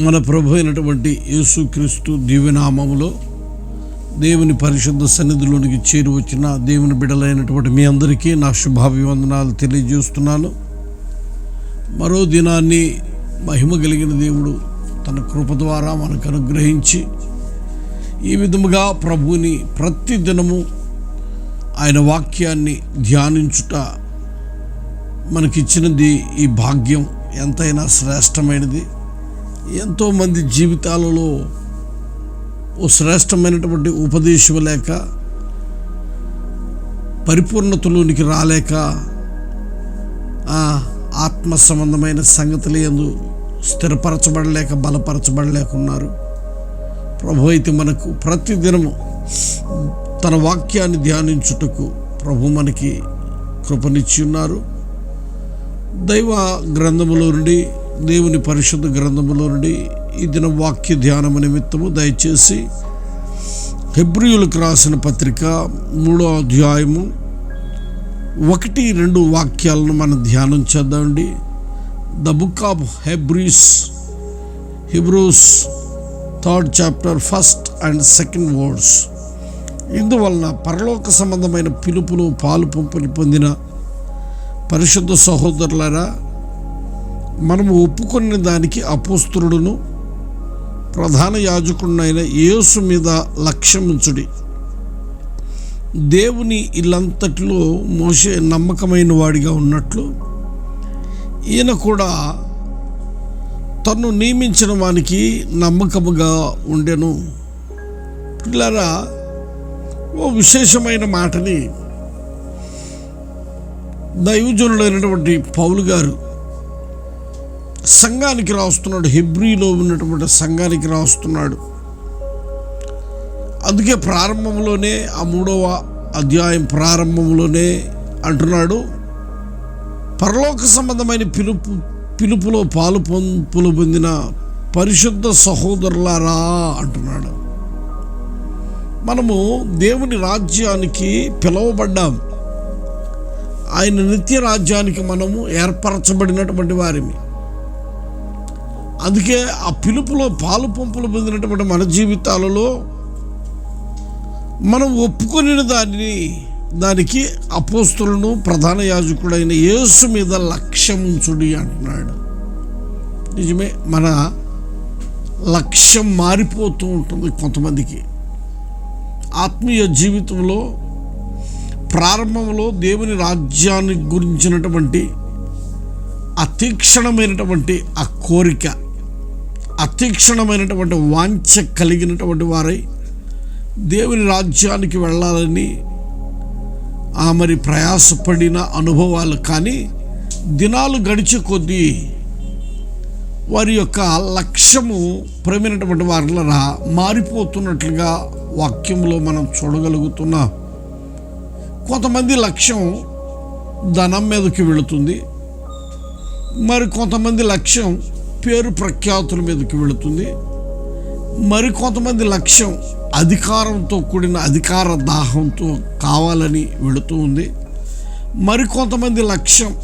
మన ప్రభు అయినటువంటి యేసుక్రీస్తు దివ్యనామములో దేవుని పరిశుద్ధ సన్నిధిలోనికి చేరువచ్చిన దేవుని బిడలైనటువంటి మీ అందరికీ నా శుభాభివందనాలు తెలియజేస్తున్నాను. మరో దినాన్ని మహిమ కలిగిన దేవుడు తన కృప ద్వారా మనకు అనుగ్రహించి ఈ విధముగా ప్రభువుని ప్రతి దినము ఆయన వాక్యాన్ని ధ్యానించుట మనకిచ్చినది ఈ భాగ్యం ఎంతైనా శ్రేష్టమైనది. ఎంతోమంది జీవితాలలో ఓ శ్రేష్టమైనటువంటి ఉపదేశం లేక పరిపూర్ణతలోనికి రాలేక ఆ ఆత్మ సంబంధమైన సంగతులు ఎందు స్థిరపరచబడలేక బలపరచబడలేకున్నారు. ప్రభు అయితే మనకు ప్రతిదినము తన వాక్యాన్ని ధ్యానించుటకు ప్రభు మనకి కృపనిచ్చి ఉన్నారు. దైవ గ్రంథములో నుండి దేవుని పరిశుద్ధ గ్రంథములో నుండి ఈ దిన వాక్య ధ్యానము నిమిత్తము దయచేసి హెబ్రియులకు రాసిన పత్రిక మూడో అధ్యాయము ఒకటి రెండు వాక్యాలను మనం ధ్యానం చేద్దామండి. The book of Hebrews Hebrews third chapter first and second words. ఇందువలన పరలోక సంబంధమైన పిలుపులు పాలు పంపిణీ పొందిన పరిశుద్ధ సహోదరులారా మనము ఒప్పుకున్న దానికి అపోస్తురుడును ప్రధాన యాజకుడైన యేసు మీద లక్ష్యం ఉంచుడి దేవుని ఇల్లంతటిలో మోసే నమ్మకమైన వాడిగా ఉన్నట్లు ఈయన కూడా తను నియమించిన వానికి నమ్మకముగా ఉండెను. పిల్లరా ఓ విశేషమైన మాటని దైవజనుడైనటువంటి పౌలు గారు సంఘానికి రాస్తున్నాడు హెబ్రిలో ఉన్నటువంటి సంఘానికి రాస్తున్నాడు. అందుకే ప్రారంభంలోనే ఆ మూడవ అధ్యాయం ప్రారంభంలోనే అంటున్నాడు పరలోక సంబంధమైన పిలుపు పిలుపులో పాలు పొంపులు పొందిన పరిశుద్ధ సహోదరులారా అంటున్నాడు. మనము దేవుని రాజ్యానికి పిలువబడ్డాం. ఆయన నిత్య రాజ్యానికి మనము ఏర్పరచబడినటువంటి వారిని అందుకే ఆ పిలుపులో పాలు పంపులు పొందినటువంటి మన జీవితాలలో మనం ఒప్పుకొని దానిని దానికి అపోస్తులను ప్రధాన యాజకుడైన యేసు మీద లక్ష్యం ఉంచుడి అంటున్నాడు. నిజమే మన లక్ష్యం మారిపోతూ ఉంటుంది కొంతమందికి. ఆత్మీయ జీవితంలో ప్రారంభంలో దేవుని రాజ్యాన్ని గురించినటువంటి అతీక్షణమైనటువంటి ఆ కోరిక అతీక్షణమైనటువంటి వాంఛ కలిగినటువంటి వారై దేవుని రాజ్యానికి వెళ్ళాలని ఆ మరి ప్రయాసపడిన అనుభవాలు కానీ దినాలు గడిచే కొద్దీ వారి యొక్క లక్ష్యము ప్రేమైనటువంటి వారిలా మారిపోతున్నట్లుగా వాక్యంలో మనం చూడగలుగుతున్నాం. కొంతమంది లక్ష్యం ధనం మీదకి వెళుతుంది. మరి కొంతమంది లక్ష్యం పేరు ప్రఖ్యాతుల మీదకి వెళుతుంది. మరి కొంతమంది లక్ష్యం అధికారంతో కూడిన అధికార దాహంతో కావాలని వెళుతూ ఉంది. మరి కొంతమంది లక్ష్యం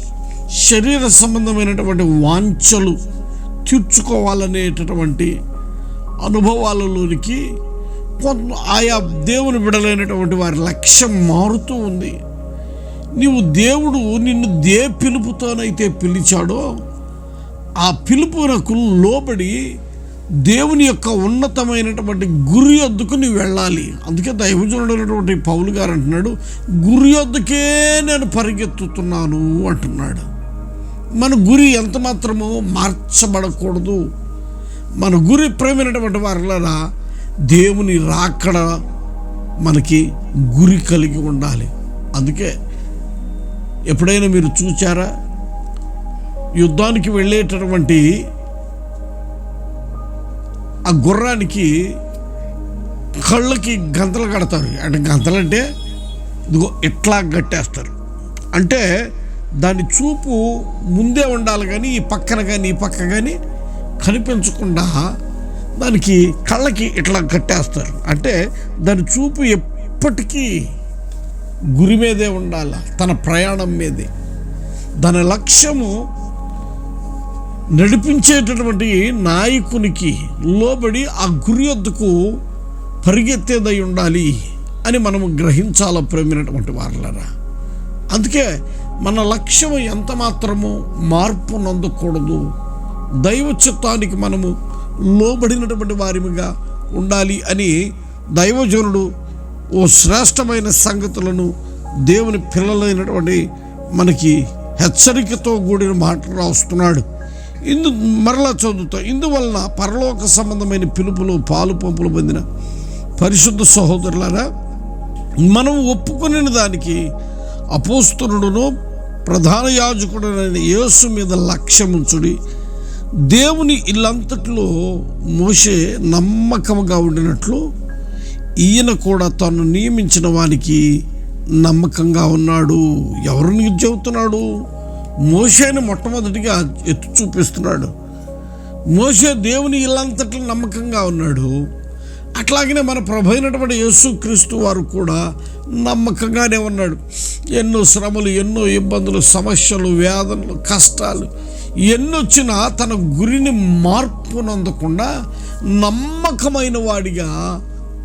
శరీర సంబంధమైనటువంటి వాంఛలు తీర్చుకోవాలనేటటువంటి అనుభవాలలోనికి కొంత ఆయా దేవుని విడలైనటువంటి వారి లక్ష్యం మారుతూ ఉంది. నీవు దేవుడు నిన్ను దే పిలుపుతోనైతే పిలిచాడో ఆ పిలుపునకు లోబడి దేవుని యొక్క ఉన్నతమైనటువంటి గురి వద్దకు నువ్వు వెళ్ళాలి. అందుకే దైవజనుడైనటువంటి పౌలు గారు అంటున్నాడు గురి వద్దకే నేను పరిగెత్తుతున్నాను అంటున్నాడు. మన గురి ఎంత మాత్రమో మార్చబడకూడదు. మన గురి ప్రేమైనటువంటి వారిలారా దేవుని రాకడ మనకి గురి కలిగి ఉండాలి. అందుకే ఎప్పుడైనా మీరు చూచారా? యుద్ధానికి వెళ్ళేటటువంటి ఆ గుర్రానికి కళ్ళకి గంతలు కడతారు. అంటే గంతలు అంటే ఇదిగో ఇట్లా కట్టేస్తారు. అంటే దాని చూపు ముందే ఉండాలి కానీ ఈ పక్కన కానీ ఈ పక్క కానీ కనిపించకుండా దానికి కళ్ళకి ఇట్లా కట్టేస్తారు. అంటే దాని చూపు ఎప్పటికీ గురి మీదే ఉండాలి తన ప్రయాణం మీదే. దాని లక్ష్యము నడిపించేటటువంటి నాయకునికి లోబడి ఆ గురి వద్దకు పరిగెత్తేదై ఉండాలి అని మనము గ్రహించాల ప్రేమినటువంటి వారులరా. అందుకే మన లక్ష్యం ఎంత మాత్రము మార్పు నందకూడదు. దైవ చిత్తానికి మనము లోబడినటువంటి వారిగా ఉండాలి అని దైవజనుడు ఓ శ్రేష్టమైన సంగతులను దేవుని పిల్లలైనటువంటి మనకి హెచ్చరికతో కూడిన మాటలు రాస్తున్నాడు. ఇందు మరలా చదువుతాం. ఇందువలన పరలోక సంబంధమైన పిలుపులు పాలు పంపులు పొందిన పరిశుద్ధ సహోదరులారా మనం ఒప్పుకునే దానికి అపోస్తునుడును ప్రధాన యాజకుడైన యేసు మీద లక్ష్యముంచుడి దేవుని ఇల్లంతట్లో మోసే నమ్మకముగా ఉండినట్లు ఈయన కూడా తను నియమించిన వానికి నమ్మకంగా ఉన్నాడు. ఎవరు చెబుతున్నాడు? మోషేని మొట్టమొదటిగా ఎత్తు చూపిస్తున్నాడు. మోసే దేవుని ఇల్లంతట్లో నమ్మకంగా ఉన్నాడు. అట్లాగనే మన ప్రభు అయినటువంటి యేసుక్రీస్తు వారు కూడా నమ్మకంగానే ఉన్నాడు. ఎన్నో శ్రమలు ఎన్నో ఇబ్బందులు సమస్యలు వేదనలు కష్టాలు ఎన్నొచ్చినా తన గురిని మార్పునందకుండా నమ్మకమైన వాడిగా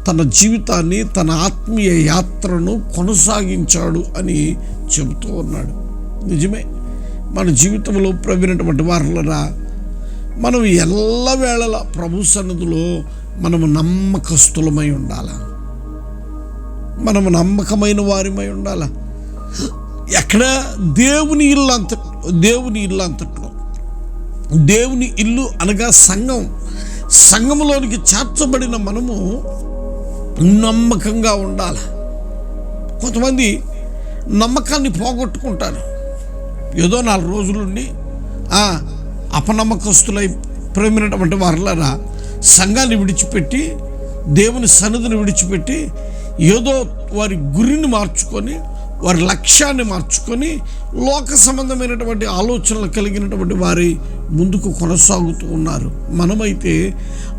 తన జీవితాన్ని తన ఆత్మీయ యాత్రను కొనసాగించాడు అని చెబుతూ ఉన్నాడు. నిజమే. మన జీవితంలో ప్రవీణటువంటి వారులరా మనం ఎల్లవేళలా ప్రభు సన్నిధిలో మనము నమ్మకస్తులమై ఉండాల. మనము నమ్మకమైన వారిమై ఉండాల. ఎక్కడ దేవుని ఇల్లు అంత దేవుని ఇల్లు అంతట్లో. దేవుని ఇల్లు అనగా సంఘం. సంఘంలోనికి చేర్చబడిన మనము నమ్మకంగా ఉండాలి. కొంతమంది నమ్మకాన్ని పోగొట్టుకుంటారు. ఏదో నాలుగు రోజులుండి అపనమ్మకస్తులై ప్రేమినటువంటి వారులరా సంఘాన్ని విడిచిపెట్టి దేవుని సన్నిధిని విడిచిపెట్టి ఏదో వారి గురిని మార్చుకొని వారి లక్ష్యాన్ని మార్చుకొని లోక సంబంధమైనటువంటి ఆలోచనలు కలిగినటువంటి వారి ముందుకు కొనసాగుతూ ఉన్నారు. మనమైతే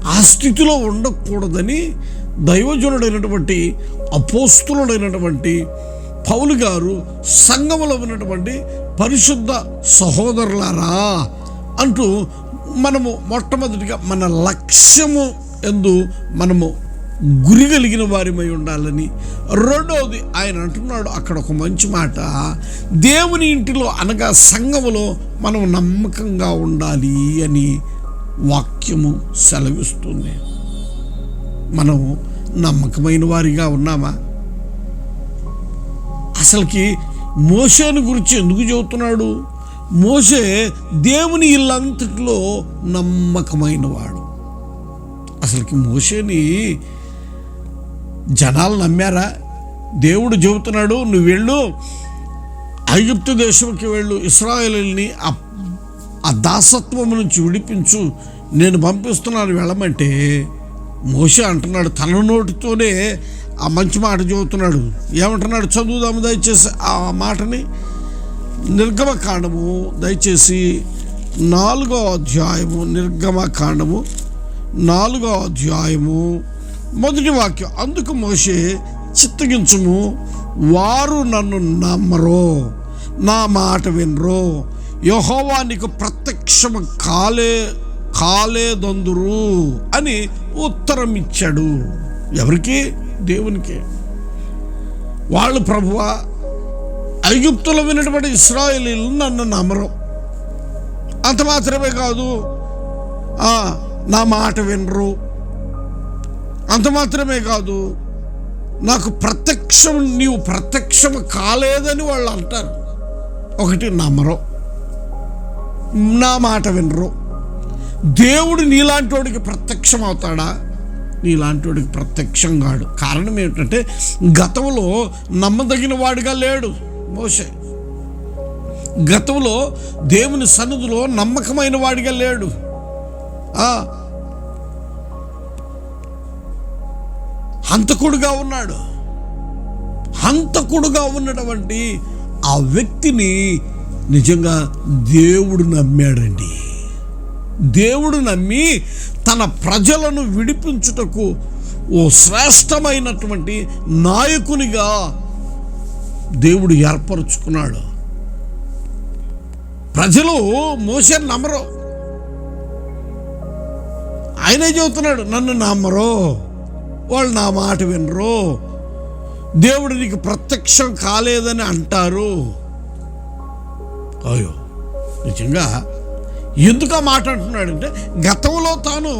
ఆ స్థితిలో ఉండకూడదని దైవజనుడైనటువంటి అపోస్తులుడైనటువంటి పౌలు గారు సంఘములో ఉన్నటువంటి పరిశుద్ధ సహోదరులారా అంటూ మనము మొట్టమొదటిగా మన లక్ష్యము ఎందు మనము గురి కలిగిన వారిమై ఉండాలని రెండవది ఆయన అంటున్నాడు అక్కడ ఒక మంచి మాట. దేవుని ఇంటిలో అనగా సంఘములో మనం నమ్మకంగా ఉండాలి అని వాక్యము సెలవిస్తుంది. మనం నమ్మకమైన వారిగా ఉన్నామా? అసలుకి మోసేను గురించి ఎందుకు చెబుతున్నాడు? మోసే దేవుని ఇల్లంతటిలో నమ్మకమైన వాడు అసలుకి మోసేని జనాలు నమ్మారా? దేవుడు చెబుతున్నాడు నువ్వు వెళ్ళు ఐగుప్తు దేశంకి వెళ్ళు ఇస్రాయేల్ని ఆ ఆ దాసత్వం నుంచి విడిపించు నేను పంపిస్తున్నాను వెళ్ళమంటే మోసే అంటున్నాడు తన నోటితోనే ఆ మంచి మాట చెబుతున్నాడు ఏమంటున్నాడు? చదువుదాము దయచేసి. ఆ మాటని నిర్గమకాండము దయచేసి నాలుగో అధ్యాయము నిర్గమకాండము నాలుగో అధ్యాయము మొదటి వాక్యం. అందుకు మోసే చిత్తగించుము వారు నన్ను నమ్మరో నా మాట వినరో. యహోవా నీకు ప్రత్యక్షము కాలే కాలేదందురు అని ఉత్తరం ఇచ్చాడు ఎవరికి? దేవునికి. వాళ్ళు ప్రభువా ఐగుప్తులో విన్నటువంటి ఇస్రాయలీలు నన్ను నమ్మరు. అంత మాత్రమే కాదు నా మాట వినరు. అంత మాత్రమే కాదు నాకు ప్రత్యక్షం నీవు ప్రత్యక్షం కాలేదని వాళ్ళు అంటారు. ఒకటి నమ్మరు. నా మాట వినరు. దేవుడు నీలాంటి వాడికి ప్రత్యక్షం అవుతాడా? నీలాంటి వాడికి ప్రత్యక్షం కాడు. కారణం ఏమిటంటే గతంలో నమ్మదగిన వాడిగా లేడు మోసే గతంలో దేవుని సన్నిధిలో నమ్మకమైన వాడిగా లేడు. ఆ, హంతకుడుగా ఉన్నాడు. హంతకుడుగా ఉన్నటువంటి ఆ వ్యక్తిని నిజంగా దేవుడు నమ్మాడండి. దేవుడు నమ్మి తన ప్రజలను విడిపించుటకు ఓ శ్రేష్టమైనటువంటి నాయకునిగా దేవుడు ఏర్పరచుకున్నాడు. ప్రజలు మోసే నమ్మరు. ఆయనే చెబుతున్నాడు నన్ను నమ్మరు. వాళ్ళు నా మాట వినరు. దేవుడు నీకు ప్రత్యక్షం కాలేదని అంటారు. అయ్యో నిజంగా ఎందుకు ఆ మాట అంటున్నాడంటే గతంలో తాను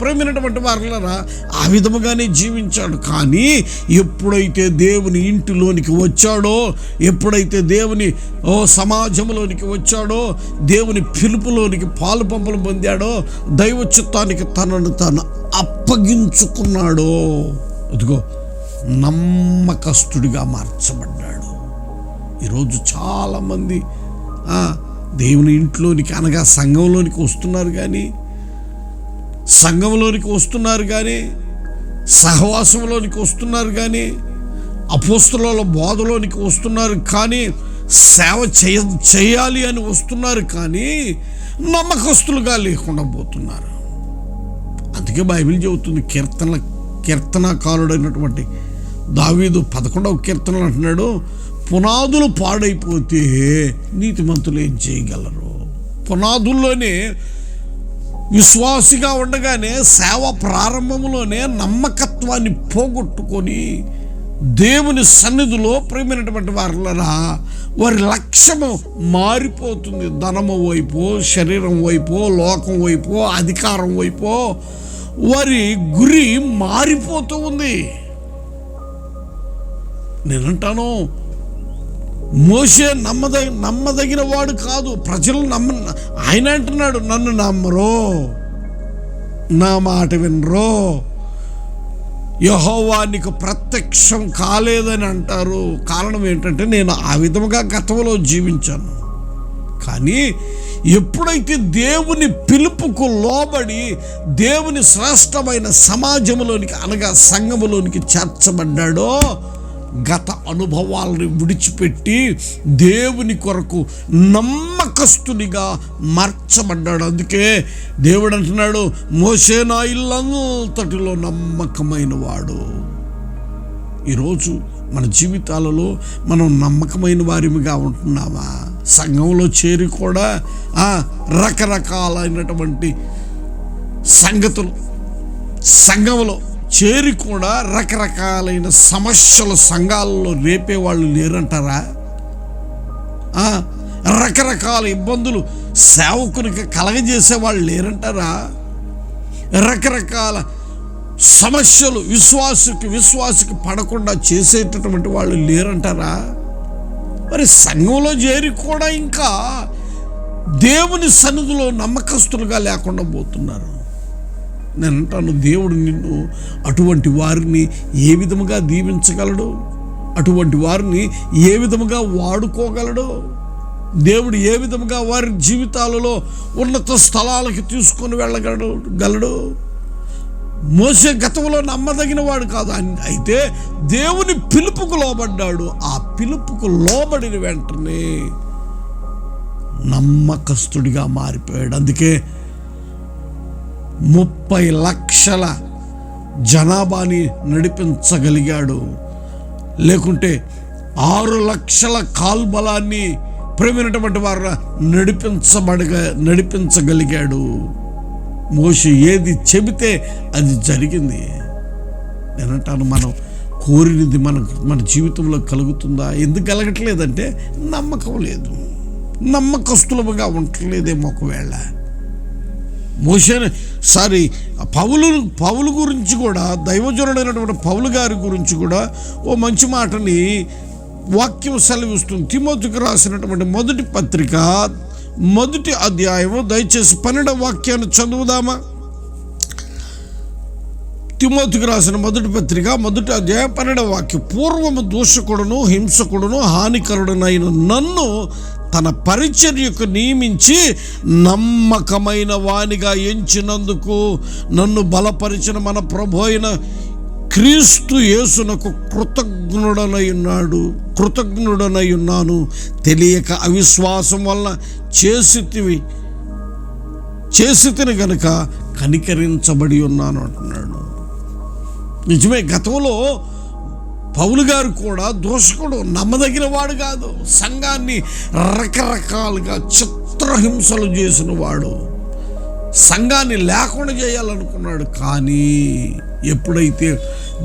ప్రేమినటువంటి వారులరా ఆ విధముగానే జీవించాడు. కానీ ఎప్పుడైతే దేవుని ఇంటిలోనికి వచ్చాడో ఎప్పుడైతే దేవుని ఓ సమాజంలోనికి వచ్చాడో దేవుని పిలుపులోనికి పాలు పంపలు పొందాడో దైవ చిత్తానికి తనను తాను అప్పగించుకున్నాడో అదిగో నమ్మకస్తుడిగా మార్చబడ్డాడు. ఈరోజు చాలామంది దేవుని ఇంట్లోనికి అనగా సంఘంలోనికి వస్తున్నారు కానీ సంఘంలోనికి వస్తున్నారు కానీ సహవాసంలోనికి వస్తున్నారు కానీ అపోస్తుల బోధలోనికి వస్తున్నారు కానీ సేవ చేయ చేయాలి అని వస్తున్నారు కానీ నమ్మకస్తులుగా లేకుండా పోతున్నారు. అందుకే బైబిల్ చెబుతుంది కీర్తన కీర్తనకారుడైనటువంటి దావీదు పదకొండవ కీర్తనలు అంటున్నాడు. పునాదులు పాడైపోతే నీతిమంతులు ఏం చేయగలరు? పునాదుల్లోనే విశ్వాసిగా ఉండగానే సేవ ప్రారంభంలోనే నమ్మకత్వాన్ని పోగొట్టుకొని దేవుని సన్నిధిలో ప్రేమైనటువంటి వారిలరా వారి లక్ష్యము మారిపోతుంది. ధనము వైపు శరీరం వైపు లోకం వైపు అధికారం వైపు వారి గురి మారిపోతూ ఉంది. నేనంటాను మోసే నమ్మద నమ్మదగిన వాడు కాదు. ప్రజలు నమ్మ ఆయన అంటున్నాడు నన్ను నమ్మరు నా మాట వినరు యహోవా నీకు ప్రత్యక్షం కాలేదని అంటారు. కారణం ఏంటంటే నేను ఆ విధముగా గతంలో జీవించాను. కానీ ఎప్పుడైతే దేవుని పిలుపుకు లోబడి దేవుని శ్రేష్టమైన సమాజంలోనికి అనగా సంఘములోనికి చేర్చబడ్డాడో గత అనుభవాలను విడిచిపెట్టి దేవుని కొరకు నమ్మకస్తునిగా మార్చబడ్డాడు. అందుకే దేవుడు అంటున్నాడు మోసే నా ఇల్లంతటిలో నమ్మకమైన వాడు ఈరోజు మన జీవితాలలో మనం నమ్మకమైన వారిగా ఉంటున్నామా? సంఘంలో చేరి కూడా రకరకాలైనటువంటి సంగతులు సంఘంలో చేరి కూడా రకరకాలైన సమస్యలు సంఘాలలో రేపే వాళ్ళు లేరంటారా రకరకాల ఇబ్బందులు సేవకునికి కలగజేసే వాళ్ళు లేరంటారా? రకరకాల సమస్యలు విశ్వాసకి విశ్వాసకి పడకుండా చేసేటటువంటి వాళ్ళు లేరంటారా? మరి సంఘంలో చేరి కూడా ఇంకా దేవుని సన్నిధిలో నమ్మకస్తులుగా లేకుండా పోతున్నారు. నేను అంటాను దేవుడు నిన్ను అటువంటి వారిని ఏ విధముగా దీవించగలడు? అటువంటి వారిని ఏ విధముగా వాడుకోగలడు? దేవుడు ఏ విధముగా వారి జీవితాలలో ఉన్నత స్థలాలకి తీసుకొని వెళ్ళగలడు గలడు? మోసే గతంలో నమ్మదగిన వాడు కాదు. అయితే దేవుని పిలుపుకు లోబడ్డాడు. ఆ పిలుపుకు లోబడిన వెంటనే నమ్మకస్తుడిగా మారిపోయాడు. అందుకే ముప్పై లక్షల జనాభాని నడిపించగలిగాడు. లేకుంటే ఆరు లక్షల కాల్బలాన్ని ప్రేమైనటువంటి వారు నడిపించబడగ నడిపించగలిగాడు. మోషి ఏది చెబితే అది జరిగింది. నేనంటాను మనం కోరినది మన మన జీవితంలో కలుగుతుందా? ఎందుకు కలగట్లేదంటే నమ్మకం లేదు. నమ్మకస్తులముగా ఉండట్లేదేమో ఒకవేళ. మోషేని సారీ పౌలు పౌలు గురించి కూడా దైవజనుడైనటువంటి పౌలు గారి గురించి కూడా ఓ మంచి మాటని వాక్యం సెలవిస్తుంది. తిమోతికి రాసినటువంటి మొదటి పత్రిక మొదటి అధ్యాయము దయచేసి పన్నెండవ వాక్యాన్ని చదువుదామా? తిమోతికి రాసిన మొదటి పత్రిక మొదటి అధ్యాయం పన్నెండవ వాక్యం. పూర్వము దూషకుడును హింసకుడును హానికరుడునైన నన్ను తన పరిచర్యకు నియమించి నమ్మకమైన వానిగా ఎంచినందుకు నన్ను బలపరిచిన మన ప్రభు అయిన క్రీస్తు యేసునకు కృతజ్ఞుడనై ఉన్నాడు. కృతజ్ఞుడనై ఉన్నాను. తెలియక అవిశ్వాసం వలన చేసితివి. చేసితిని గనుక కనికరించబడి ఉన్నాను అంటున్నాడు. నిజమే గతంలో పౌలు గారు కూడా దోషకుడు నమ్మదగిన వాడు కాదు. సంఘాన్ని రకరకాలుగా చిత్రహింసలు చేసిన వాడు. సంఘాన్ని లేకుండా చేయాలనుకున్నాడు. కానీ ఎప్పుడైతే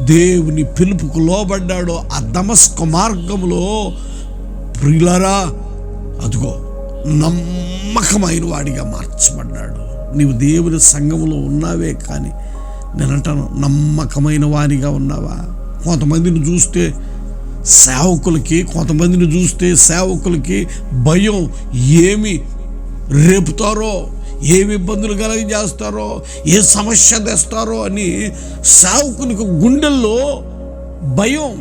దేవుని పిలుపుకు లోబడ్డాడో ఆ దమస్క మార్గంలో ప్రియులరా అదిగో నమ్మకమైన వాడిగా మార్చబడ్డాడు. నీవు దేవుని సంఘములో ఉన్నావే కానీ నేనంటాను నమ్మకమైన వానిగా ఉన్నావా? కొంతమందిని చూస్తే సేవకులకి కొంతమందిని చూస్తే సేవకులకి భయం ఏమి రేపుతారో ఏమి ఇబ్బందులు కలగజేస్తారో ఏ సమస్య తెస్తారో అని సేవకునికి గుండెల్లో భయం.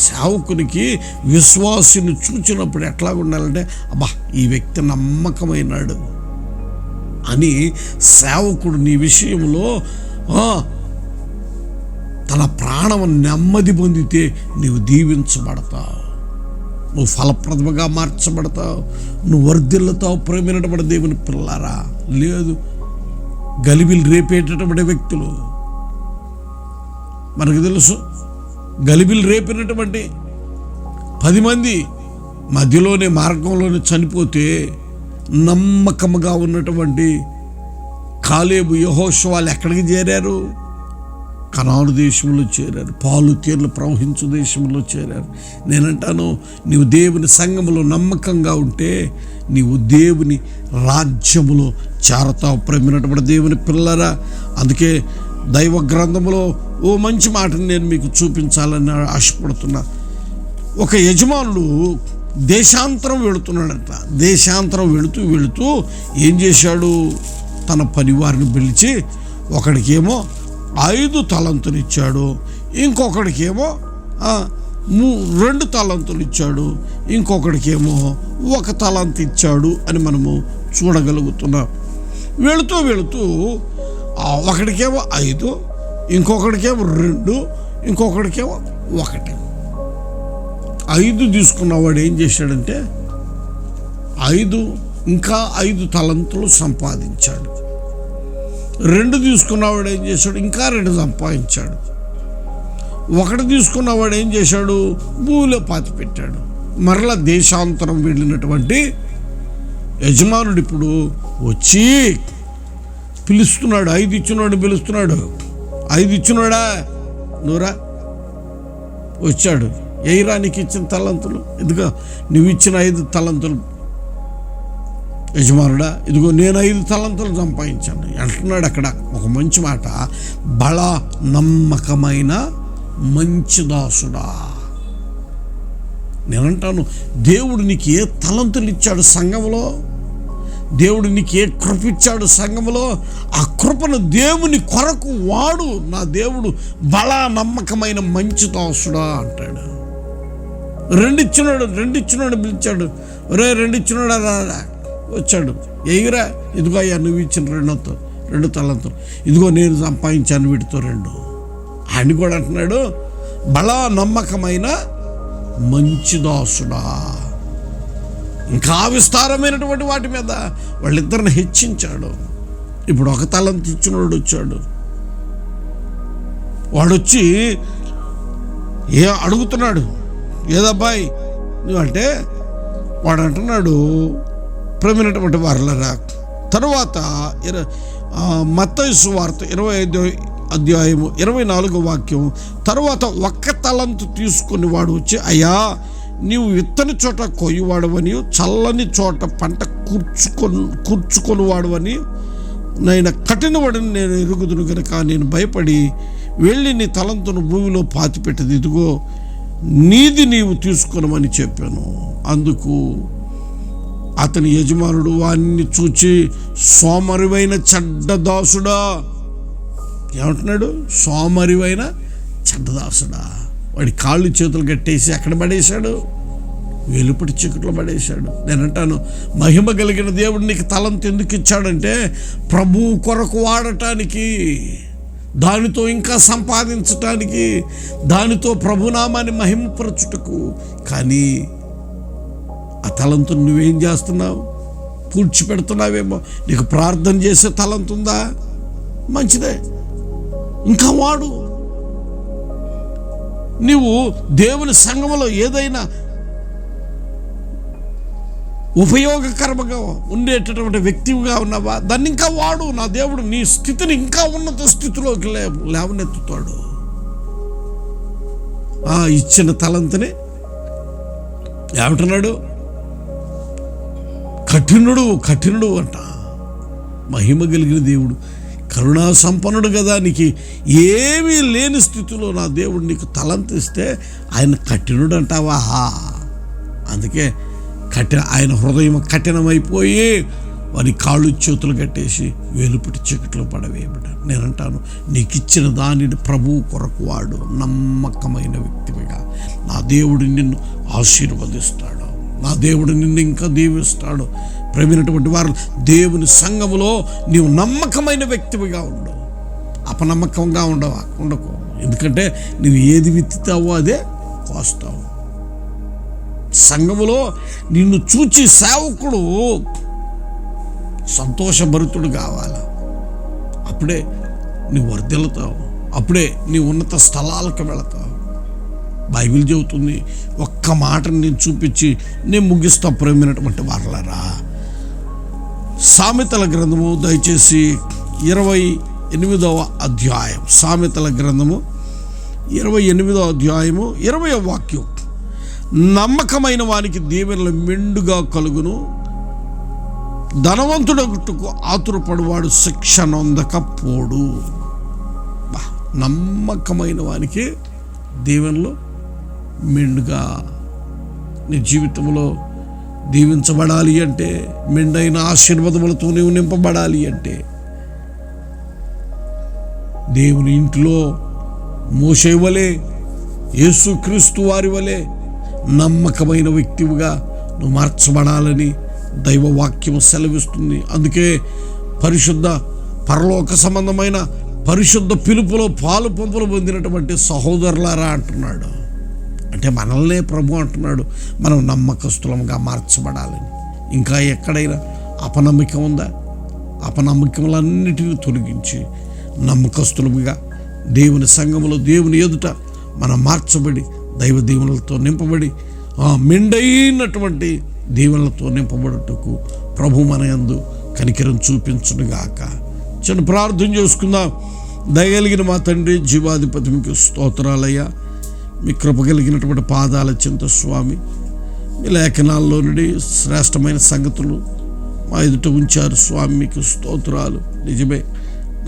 సేవకునికి విశ్వాసిని చూచినప్పుడు ఎట్లా ఉండాలంటే అబ్బా ఈ వ్యక్తి నమ్మకమైనాడు అని సేవకుడు నీ విషయంలో తన ప్రాణం నెమ్మది పొందితే నీవు దీవించబడతావు. నువ్వు ఫలప్రదముగా మార్చబడతావు. నువ్వు వర్ధిల్లతో ప్రేమినటువంటి దేవుని పిల్లరా లేదు గలిబిలు రేపేటటువంటి వ్యక్తులు. మనకు తెలుసు గలిబిలు రేపినటువంటి పది మంది మధ్యలోనే మార్గంలోనే చనిపోతే నమ్మకముగా ఉన్నటువంటి కాలేబు యహోషవాలు ఎక్కడికి చేరారు? కనాడు దేశంలో చేరారు పాలు తీర్లు ప్రవహించు దేశంలో చేరారు. నేనంటాను నీవు దేవుని సంఘములో నమ్మకంగా ఉంటే నీవు దేవుని రాజ్యములో చేరతావు. ప్రేమినటువంటి దేవుని పిల్లరా అందుకే దైవ గ్రంథములో ఓ మంచి మాటను నేను మీకు చూపించాలని ఆశపడుతున్నా. ఒక యజమానుడు దేశాంతరం వెళుతున్నాడట. దేశాంతరం వెళుతూ వెళుతూ ఏం చేశాడు? తన పనివారిని పిలిచి ఒకడికేమో ఐదు తలంతులు ఇచ్చాడు ఇంకొకడికేమో రెండు తలంతులు ఇచ్చాడు ఇంకొకడికేమో ఒక తలంత ఇచ్చాడు అని మనము చూడగలుగుతున్నాం. వెళుతూ వెళుతూ ఒకడికేమో ఐదు ఇంకొకడికేమో రెండు ఇంకొకడికేమో ఒకటి. ఐదు తీసుకున్నవాడు ఏం చేశాడంటే ఐదు ఇంకా ఐదు తలంతులు సంపాదించాడు. రెండు తీసుకున్నవాడు ఏం చేశాడు? ఇంకా రెండు సంపాదించాడు. ఒకటి తీసుకున్నవాడు ఏం చేశాడు? భూమిలో పాతి పెట్టాడు. మరలా దేశాంతరం వెళ్ళినటువంటి యజమానుడు ఇప్పుడు వచ్చి పిలుస్తున్నాడు. ఐదు ఇచ్చినాడు పిలుస్తున్నాడు. ఐదు ఇచ్చినాడా? నూరా? వచ్చాడు. ఎయిరానికి ఇచ్చిన తలంతులు. ఎందుకు నువ్వు ఇచ్చిన ఐదు తలంతులు యజమానుడా ఇదిగో నేను ఐదు తలంతులు సంపాదించాను. అంటున్నాడు అక్కడ ఒక మంచి మాట. బల నమ్మకమైన మంచి దాసుడా. నేనంటాను దేవుడు నీకు ఏ తలంతులు ఇచ్చాడు సంఘంలో దేవుడు నీకు ఏ కృప ఇచ్చాడు సంఘంలో ఆ కృపను దేవుని కొరకు వాడు. నా దేవుడు బల నమ్మకమైన మంచి దాసుడా అంటాడు. రెండు ఇచ్చినాడు రెండు పిలిచాడు. రే రెండు ఇచ్చినాడా వచ్చాడు. ఎగిరా ఇదిగో అయ్యా నువ్వు ఇచ్చిన రెండుతో రెండు తలంతో ఇదిగో నేను సంపాదించాను వీటితో రెండు. ఆయన కూడా అంటున్నాడు బలా నమ్మకమైన మంచి దాసుడా. ఇంకా విస్తారమైనటువంటి వాటి మీద వాళ్ళిద్దరిని హెచ్చించాడు. ఇప్పుడు ఒక తలంత ఇచ్చినోడు వచ్చాడు. వాడొచ్చి ఏ అడుగుతున్నాడు ఏదబ్బాయి? నువ్వంటే వాడు అంటున్నాడు ప్రమినటువంటి వారులరా. తరువాత ఇర మత్తయసు వార్త ఇరవై ఐదో అధ్యాయము ఇరవై నాలుగో వాక్యం తరువాత ఒక్క తలంతు తీసుకుని వాడు వచ్చి అయ్యా నీవు విత్తని చోట కొయ్యవాడవని చల్లని చోట పంట కూర్చుకొని కూర్చుకొని వాడవని నేను కఠినవాడిని నేను ఎరుగుదును కనుక నేను భయపడి వెళ్ళి నీ తలంతును భూమిలో పాతిపెట్టదు. ఇదిగో నీది నీవు తీసుకునమని చెప్పాను. అందుకు అతని యజమానుడు వాణ్ణి చూచి సోమరివైన చెడ్డదాసుడా ఏమంటున్నాడు? సోమరివైన చెడ్డదాసుడా వాడి కాళ్ళు చేతులు కట్టేసి ఎక్కడ పడేశాడు? వెలుపటి చీకట్లో పడేశాడు. నేనంటాను మహిమ కలిగిన దేవుడు నీకు తలంత ఎందుకు ఇచ్చాడంటే ప్రభు కొరకు వాడటానికి దానితో ఇంకా సంపాదించటానికి దానితో ప్రభునామాన్ని మహిమపరచుటకు. కానీ ఆ తలంతో నువ్వేం చేస్తున్నావు? పూడ్చిపెడుతున్నావేమో నీకు ప్రార్థన చేసే తలంత ఉందా? మంచిదే. ఇంకా వాడు. నువ్వు దేవుని సంఘంలో ఏదైనా ఉపయోగకరంగా ఉండేటటువంటి వ్యక్తిగా ఉన్నావా? దాన్ని ఇంకా వాడు. నా దేవుడు నీ స్థితిని ఇంకా ఉన్నత స్థితిలోకి లే లేవనెత్తుతాడు. ఆ ఇచ్చిన తలంతని ఏమంటున్నాడు? కఠినుడు కఠినుడు అంట. మహిమ కలిగిన దేవుడు. కరుణా సంపన్నుడు కదా నీకు. ఏమీ లేని స్థితిలో నా దేవుడు నీకు తలంతిస్తే ఆయన కఠినుడు అంటావా అందుకే కఠిన ఆయన హృదయం కఠినమైపోయి వారి కాళ్ళు చేతులు కట్టేసి వేలుపుటి చీకట్లో పడవేయబడ నేనంటాను నీకు ఇచ్చిన దానిని ప్రభు కొరకు వాడు నమ్మకమైన వ్యక్తివిగా. నా దేవుడు నిన్ను ఆశీర్వదిస్తాడు. నా దేవుడు నిన్ను ఇంకా దీవిస్తాడు. ప్రవీణటువంటి వారు దేవుని సంఘములో నీవు నమ్మకమైన వ్యక్తివిగా ఉండు. అపనమ్మకంగా ఉండవా? ఉండకు. ఎందుకంటే నువ్వు ఏది విత్తుతావో అదే కోస్తావు సంఘములో నిన్ను చూచి సేవకుడు సంతోషభరితుడు కావాలి. అప్పుడే నువ్వు వర్ధిల్లుతావు. అప్పుడే నీ ఉన్నత స్థలాలకు వెళతావు. బైబిల్ చెబుతుంది. ఒక్క మాటను నేను చూపించి నేను ముగిస్తా ప్రేమైనటువంటి వారలారా. సామెతల గ్రంథము దయచేసి ఇరవై ఎనిమిదవ అధ్యాయం. సామెతల గ్రంథము ఇరవై ఎనిమిదవ అధ్యాయము ఇరవై వాక్యం. నమ్మకమైన వానికి దీవెనలు మెండుగా కలుగును. ధనవంతుడగుట్టుకు ఆతురపడువాడు శిక్ష నొందకపోడు. నమ్మకమైన వానికి దీవెనలు మెండుగా నీ జీవితంలో దీవించబడాలి అంటే మెండైన ఆశీర్వాదములతో నీవు నింపబడాలి అంటే దేవుని ఇంట్లో మోసే వలె యేసుక్రీస్తు వారి వలె నమ్మకమైన వ్యక్తివిగా నువ్వు మార్చబడాలని దైవ వాక్యం సెలవిస్తుంది. అందుకే పరిశుద్ధ పరలోక సంబంధమైన పరిశుద్ధ పిలుపులో పాలు పంపులు పొందినటువంటి సహోదరులారా అంటున్నాడు. అంటే మనల్నే ప్రభు అంటున్నాడు. మనం నమ్మకస్తులంగా మార్చబడాలని ఇంకా ఎక్కడైనా అపనమ్మకం ఉందా? అపనమ్మకములన్నిటినీ తొలగించి నమ్మకస్తులముగా దేవుని సంఘములో దేవుని ఎదుట మనం మార్చబడి దైవ దీవెనలతో నింపబడి ఆ మెండైనటువంటి దీవెనలతో నింపబడుటకు ప్రభు మన యందు కనికరం చూపించునుగాక. చిన్న ప్రార్థన చేసుకుందాం. దయగలిగిన మా తండ్రి జీవాధిపతి మీకు స్తోత్రాలయ్యా. మీ కృప కలిగినటువంటి పాదాల చింత స్వామి మీ లేఖనాల్లో నుండి శ్రేష్టమైన సంగతులు మా ఎదుట ఉంచారు స్వామి మీకు స్తోత్రాలు. నిజమే.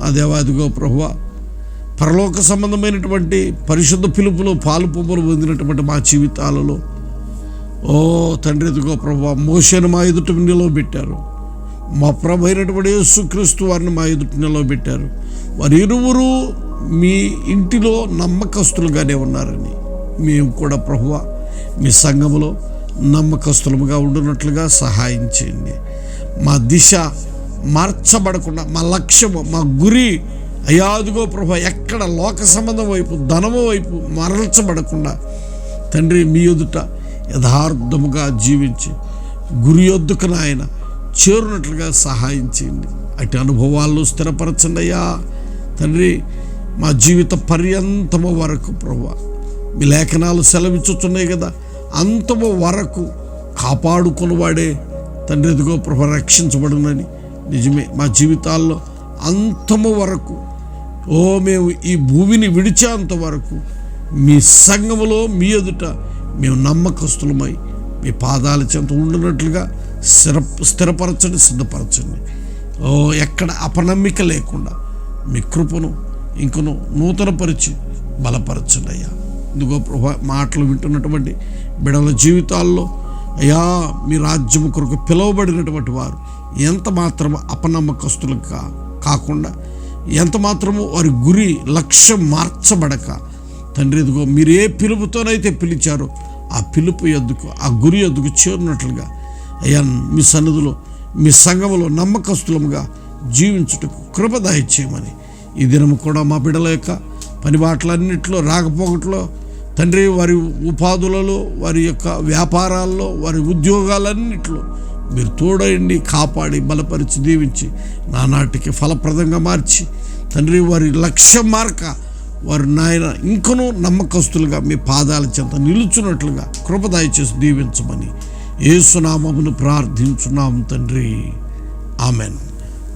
నా దేవాదిగో ప్రభువ పరలోక సంబంధమైనటువంటి పరిశుద్ధ పిలుపులో పాలు పొమ్మలు పొందినటువంటి మా జీవితాలలో ఓ తండ్రి ఎదుగో ప్రభు మోషను మా ఎదుట నిలవబెట్టారు మా ప్రభు అయినటువంటి యేసుక్రీస్తు వారిని మా ఎదుట నిలవబెట్టారు వారి ఇరువురు మీ ఇంటిలో నమ్మకస్తులుగానే ఉన్నారని. మేము కూడా ప్రభువ మీ సంఘములో నమ్మకస్తులముగా ఉండునట్లుగా సహాయం చేయండి. మా దిశ మార్చబడకుండా మా లక్ష్యము మా గురి అయాదుగో ప్రభు ఎక్కడ లోక సంబంధం వైపు ధనము వైపు మరల్చబడకుండా తండ్రి మీ ఎదుట యథార్థముగా జీవించి గురి యొద్దుకు నాయన చేరునట్లుగా సహాయం చేయండి. అటు అనుభవాలు స్థిరపరచండి అయ్యా. తండ్రి మా జీవిత పర్యంతము వరకు ప్రభు మీ లేఖనాలు సెలవిచ్చుతున్నాయి కదా. అంతము వరకు కాపాడుకున్నవాడే తండ్రి ఎదుగో ప్రభు రక్షించబడునని. నిజమే మా జీవితాల్లో అంతము వరకు ఓ మేము ఈ భూమిని విడిచేంత వరకు మీ సంఘములో మీ ఎదుట మేము నమ్మకస్తులమై మీ పాదాల చెంత ఉండినట్లుగా స్థిర స్థిరపరచండి సిద్ధపరచండి. ఓ ఎక్కడ అపనమ్మిక లేకుండా మీ కృపను ఇంకను నూతనపరిచి బలపరచండి అయ్యా. ఇదిగో ప్రభా మాటలు వింటున్నటువంటి బిడల జీవితాల్లో అయ్యా మీ రాజ్యము కొరకు పిలువబడినటువంటి వారు ఎంత మాత్రము అపనమ్మకస్తులు కా కాకుండా ఎంత మాత్రము వారి గురి లక్ష్యం మార్చబడక తండ్రి ఇదిగో మీరు ఏ పిలుపుతోనైతే పిలిచారో ఆ పిలుపు ఎద్దుకు ఆ గురి ఎద్దుకు చేరినట్లుగా అయ్యా మీ సన్నిధిలో మీ సంఘములో నమ్మకస్తులముగా జీవించుటకు కృపదాయ చేయమని ఈ దినము కూడా మా బిడ్డల యొక్క పనిబాట్లన్నింటిలో రాకపోకట్లో తండ్రి వారి ఉపాధులలో వారి యొక్క వ్యాపారాల్లో వారి ఉద్యోగాలన్నింటిలో మీరు తోడండి కాపాడి బలపరిచి దీవించి నానాటికి ఫలప్రదంగా మార్చి తండ్రి వారి లక్ష్య మార్క వారు నాయన ఇంకనూ నమ్మకస్తులుగా మీ పాదాల చెంత నిలుచున్నట్లుగా కృపదాయ చేసి దీవించమని ఏసునామమును ప్రార్థించున్నాం తండ్రి. ఆమెన్.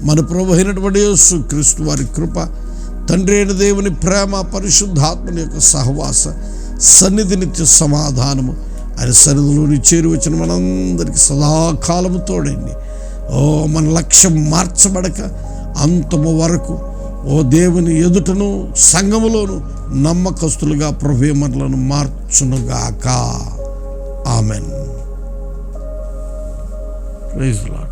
మన ప్రభు అయినటువంటి యేసు క్రీస్తు వారి కృప తండ్రి అయిన దేవుని ప్రేమ పరిశుద్ధాత్మని యొక్క సహవాస సన్నిధి నిత్య సమాధానము. ఆయన సన్నిధిలోని చేరువచ్చిన మనందరికీ సదాకాలము తోడండి. ఓ మన లక్ష్యం మార్చబడక అంతము వరకు ఓ దేవుని ఎదుటను సంఘములోను నమ్మకస్తులుగా ప్రభేమలను మార్చునుగాక. ఆమెన్. ప్రైజ్